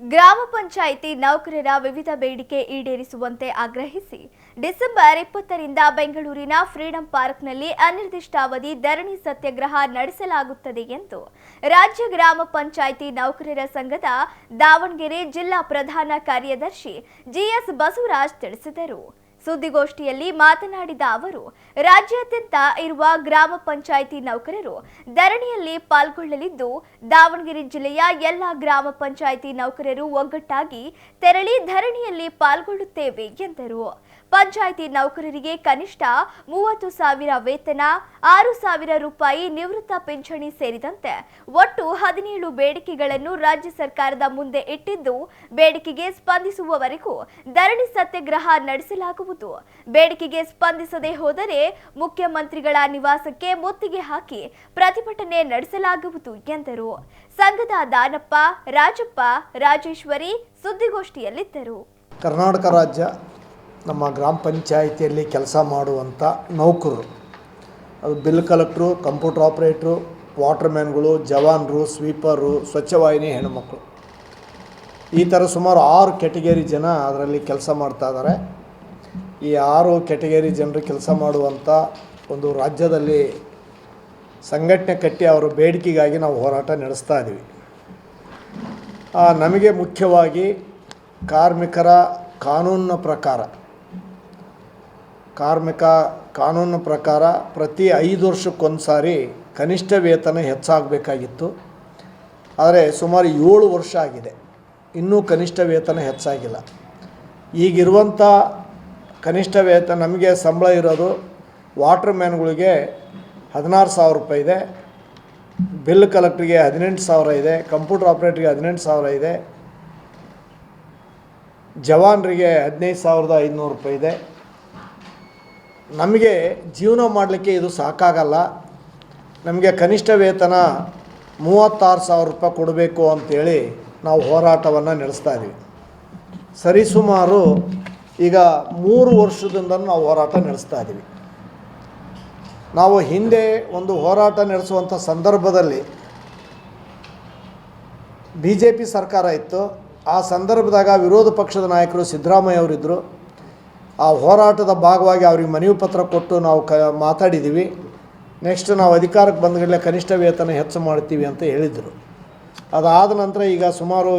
ಗ್ರಾಮ ಪಂಚಾಯಿತಿ ನೌಕರರ ವಿವಿಧ ಬೇಡಿಕೆ ಈಡೇರಿಸುವಂತೆ ಆಗ್ರಹಿಸಿ ಡಿಸೆಂಬರ್ ಇಪ್ಪತ್ತರಿಂದ ಬೆಂಗಳೂರಿನ ಫ್ರೀಡಂ ಪಾರ್ಕ್ನಲ್ಲಿ ಅನಿರ್ದಿಷ್ಟಾವಧಿ ಧರಣಿ ಸತ್ಯಾಗ್ರಹ ನಡೆಸಲಾಗುತ್ತದೆ ಎಂದು ರಾಜ್ಯ ಗ್ರಾಮ ಪಂಚಾಯಿತಿ ನೌಕರರ ಸಂಘದ ದಾವಣಗೆರೆ ಜಿಲ್ಲಾ ಪ್ರಧಾನ ಕಾರ್ಯದರ್ಶಿ ಜಿಎಸ್ ಬಸವರಾಜ್ ತಿಳಿಸಿದರು. ಸುದ್ದಿಗೋಷ್ಠಿಯಲ್ಲಿ ಮಾತನಾಡಿದ ಅವರು, ರಾಜ್ಯಾದ್ಯಂತ ಇರುವ ಗ್ರಾಮ ಪಂಚಾಯಿತಿ ನೌಕರರು ಧರಣಿಯಲ್ಲಿ ಪಾಲ್ಗೊಳ್ಳಲಿದ್ದು, ದಾವಣಗೆರೆ ಜಿಲ್ಲೆಯ ಎಲ್ಲ ಗ್ರಾಮ ಪಂಚಾಯಿತಿ ನೌಕರರು ಒಗ್ಗಟ್ಟಾಗಿ ತೆರಳಿ ಧರಣಿಯಲ್ಲಿ ಪಾಲ್ಗೊಳ್ಳುತ್ತೇವೆ ಎಂದರು. ಪಂಚಾಯಿತಿ ನೌಕರರಿಗೆ ಕನಿಷ್ಠ ಮೂವತ್ತು ಸಾವಿರ ವೇತನ, ಆರು ಸಾವಿರ ರೂಪಾಯಿ ನಿವೃತ್ತ ಪಿಂಚಣಿ ಸೇರಿದಂತೆ ಒಟ್ಟು ಹದಿನೇಳು ಬೇಡಿಕೆಗಳನ್ನು ರಾಜ್ಯ ಸರ್ಕಾರದ ಮುಂದೆ ಇಟ್ಟಿದ್ದು, ಬೇಡಿಕೆಗೆ ಸ್ಪಂದಿಸುವವರೆಗೂ ಧರಣಿ ಸತ್ಯಾಗ್ರಹ ನಡೆಸಲಾಗುವುದು. ಬೇಡಿಕೆಗೆ ಸ್ಪಂದಿಸದೆ ಹೋದರೆ ಮುಖ್ಯಮಂತ್ರಿಗಳ ನಿವಾಸಕ್ಕೆ ಮುತ್ತಿಗೆ ಹಾಕಿ ಪ್ರತಿಭಟನೆ ನಡೆಸಲಾಗುವುದು ಎಂದರು. ಸಂಘದ ದಾನಪ್ಪ, ರಾಜಪ್ಪ, ರಾಜೇಶ್ವರಿ ಸುದ್ದಿಗೋಷ್ಠಿಯಲ್ಲಿದ್ದರು. ಕರ್ನಾಟಕ ರಾಜ್ಯ ನಮ್ಮ ಗ್ರಾಮ ಪಂಚಾಯಿತಿಯಲ್ಲಿ ಕೆಲಸ ಮಾಡುವಂಥ ನೌಕರರು. ಅದು ಬಿಲ್ ಕಲೆಕ್ಟ್ರು, ಕಂಪ್ಯೂಟರ್ ಆಪ್ರೇಟ್ರು, ವಾಟ್ರ್ಮ್ಯಾನ್ಗಳು, ಜವಾನರು, ಸ್ವೀಪರು, ಸ್ವಚ್ಛವಾಹಿನಿ ಹೆಣ್ಣುಮಕ್ಕಳು ಈ ಥರ ಸುಮಾರು ಆರು ಕೆಟಗರಿ ಜನ ಅದರಲ್ಲಿ ಕೆಲಸ ಮಾಡ್ತಾ ಇದ್ದಾರೆ. ಈ ಆರು ಕೆಟಗರಿ ಜನರು ಕೆಲಸ ಮಾಡುವಂಥ ಒಂದು ರಾಜ್ಯದಲ್ಲಿ ಸಂಘಟನೆ ಕಟ್ಟಿ ಅವರ ಬೇಡಿಕೆಗಾಗಿ ನಾವು ಹೋರಾಟ ನಡೆಸ್ತಾ ಇದ್ದೀವಿ. ನಮಗೆ ಮುಖ್ಯವಾಗಿ ಕಾರ್ಮಿಕರ ಕಾನೂನಿನ ಪ್ರಕಾರ ಕಾರ್ಮಿಕ ಕಾನೂನಿನ ಪ್ರಕಾರ ಪ್ರತಿ ಐದು ವರ್ಷಕ್ಕೊಂದು ಸಾರಿ ಕನಿಷ್ಠ ವೇತನ ಹೆಚ್ಚಾಗಬೇಕಾಗಿತ್ತು. ಆದರೆ ಸುಮಾರು ಏಳು ವರ್ಷ ಆಗಿದೆ. ಇನ್ನೂ ಕನಿಷ್ಠ ವೇತನ ಹೆಚ್ಚಾಗಿಲ್ಲ. ಈಗಿರುವಂಥ ಕನಿಷ್ಠ ವೇತನ ನಮಗೆ ಸಂಬಳ ಇರೋದು ವಾಟರ್ ಮ್ಯಾನ್ಗಳಿಗೆ ಹದಿನಾರು ಸಾವಿರ ರೂಪಾಯಿ ಇದೆ. ಬಿಲ್ ಕಲೆಕ್ಟ್ರಿಗೆ ಹದಿನೆಂಟು ಸಾವಿರ ಇದೆ. ಕಂಪ್ಯೂಟರ್ ಆಪ್ರೇಟ್ರಿಗೆ ಹದಿನೆಂಟು ಸಾವಿರ ಇದೆ. ಜವಾನರಿಗೆ ಹದಿನೈದು ಸಾವಿರದ ಐದುನೂರು ರೂಪಾಯಿ ಇದೆ. ನಮಗೆ ಜೀವನ ಮಾಡಲಿಕ್ಕೆ ಇದು ಸಾಕಾಗಲ್ಲ. ನಮಗೆ ಕನಿಷ್ಠ ವೇತನ ಮೂವತ್ತಾರು ಸಾವಿರ ರೂಪಾಯಿ ಕೊಡಬೇಕು ಅಂತೇಳಿ ನಾವು ಹೋರಾಟವನ್ನು ನಡೆಸ್ತಾ ಇದ್ದೀವಿ ಸರಿಸುಮಾರು ಈಗ ಮೂರು ವರ್ಷದಿಂದ ನಾವು ಹೋರಾಟ ನಡೆಸ್ತಾ ಇದ್ದೀವಿ ನಾವು ಹಿಂದೆ ಒಂದು ಹೋರಾಟ ನಡೆಸುವಂಥ ಸಂದರ್ಭದಲ್ಲಿ ಬಿ ಜೆ ಪಿ ಸರ್ಕಾರ ಇತ್ತು. ಆ ಸಂದರ್ಭದಾಗ ವಿರೋಧ ಪಕ್ಷದ ನಾಯಕರು ಸಿದ್ದರಾಮಯ್ಯ ಅವರಿದ್ದರು. ಆ ಹೋರಾಟದ ಭಾಗವಾಗಿ ಅವ್ರಿಗೆ ಮನವಿ ಪತ್ರ ಕೊಟ್ಟು ನಾವು ಕ ಮಾತಾಡಿದ್ದೀವಿ ನೆಕ್ಸ್ಟ್ ನಾವು ಅಧಿಕಾರಕ್ಕೆ ಬಂದಗಡಲೆ ಕನಿಷ್ಠ ವೇತನ ಹೆಚ್ಚು ಮಾಡ್ತೀವಿ ಅಂತ ಹೇಳಿದರು. ಅದಾದ ನಂತರ ಈಗ ಸುಮಾರು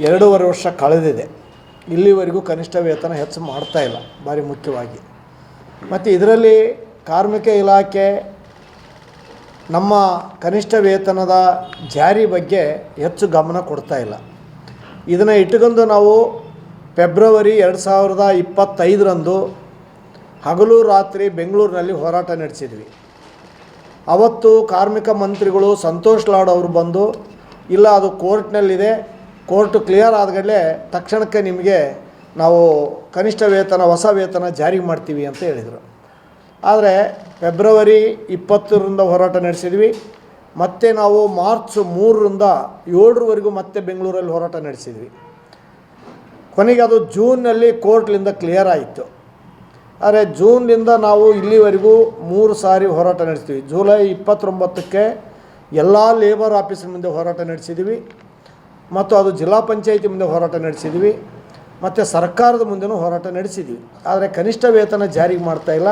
ಎರಡೂವರೆ ವರ್ಷ ಕಳೆದಿದೆ. ಇಲ್ಲಿವರೆಗೂ ಕನಿಷ್ಠ ವೇತನ ಹೆಚ್ಚು ಮಾಡ್ತಾ ಇಲ್ಲ ಭಾರಿ ಮುಖ್ಯವಾಗಿ. ಮತ್ತು ಇದರಲ್ಲಿ ಕಾರ್ಮಿಕ ಇಲಾಖೆ ನಮ್ಮ ಕನಿಷ್ಠ ವೇತನದ ಜಾರಿ ಬಗ್ಗೆ ಹೆಚ್ಚು ಗಮನ ಕೊಡ್ತಾ ಇಲ್ಲ. ಇದನ್ನು ಇಟ್ಟುಕೊಂಡು ನಾವು ಫೆಬ್ರವರಿ ಎರಡು ಸಾವಿರದ ಇಪ್ಪತ್ತೈದರಂದು ಹಗಲು ರಾತ್ರಿ ಬೆಂಗಳೂರಿನಲ್ಲಿ ಹೋರಾಟ ನಡೆಸಿದ್ವಿ. ಅವತ್ತು ಕಾರ್ಮಿಕ ಮಂತ್ರಿಗಳು ಸಂತೋಷ್ ಲಾಡ್ ಅವರು ಬಂದು, ಇಲ್ಲ, ಅದು ಕೋರ್ಟ್ನಲ್ಲಿದೆ, ಕೋರ್ಟ್ ಕ್ಲಿಯರ್ ಆದಗಲೇ ತಕ್ಷಣಕ್ಕೆ ನಿಮಗೆ ನಾವು ಕನಿಷ್ಠ ವೇತನ, ಹೊಸ ವೇತನ ಜಾರಿ ಮಾಡ್ತೀವಿ ಅಂತ ಹೇಳಿದರು. ಆದರೆ ಫೆಬ್ರವರಿ ಇಪ್ಪತ್ತರಿಂದ ಹೋರಾಟ ನಡೆಸಿದ್ವಿ. ಮತ್ತೆ ನಾವು ಮಾರ್ಚ್ ಮೂರರಿಂದ ಏಳರವರೆಗೂ ಮತ್ತೆ ಬೆಂಗಳೂರಲ್ಲಿ ಹೋರಾಟ ನಡೆಸಿದ್ವಿ. ಕೊನೆಗೆ ಅದು ಜೂನ್ನಲ್ಲಿ ಕೋರ್ಟ್ಲಿಂದ ಕ್ಲಿಯರ್ ಆಯಿತು. ಆದರೆ ಜೂನ್ನಿಂದ ನಾವು ಇಲ್ಲಿವರೆಗೂ ಮೂರು ಸಾರಿ ಹೋರಾಟ ನಡೆಸ್ತೀವಿ. ಜುಲೈ ಇಪ್ಪತ್ತೊಂಬತ್ತಕ್ಕೆ ಎಲ್ಲ ಲೇಬರ್ ಆಫೀಸಿನ ಮುಂದೆ ಹೋರಾಟ ನಡೆಸಿದ್ವಿ. ಮತ್ತು ಅದು ಜಿಲ್ಲಾ ಪಂಚಾಯಿತಿ ಮುಂದೆ ಹೋರಾಟ ನಡೆಸಿದ್ವಿ. ಮತ್ತು ಸರ್ಕಾರದ ಮುಂದೆನೂ ಹೋರಾಟ ನಡೆಸಿದ್ವಿ. ಆದರೆ ಕನಿಷ್ಠ ವೇತನ ಜಾರಿಗೆ ಮಾಡ್ತಾ ಇಲ್ಲ.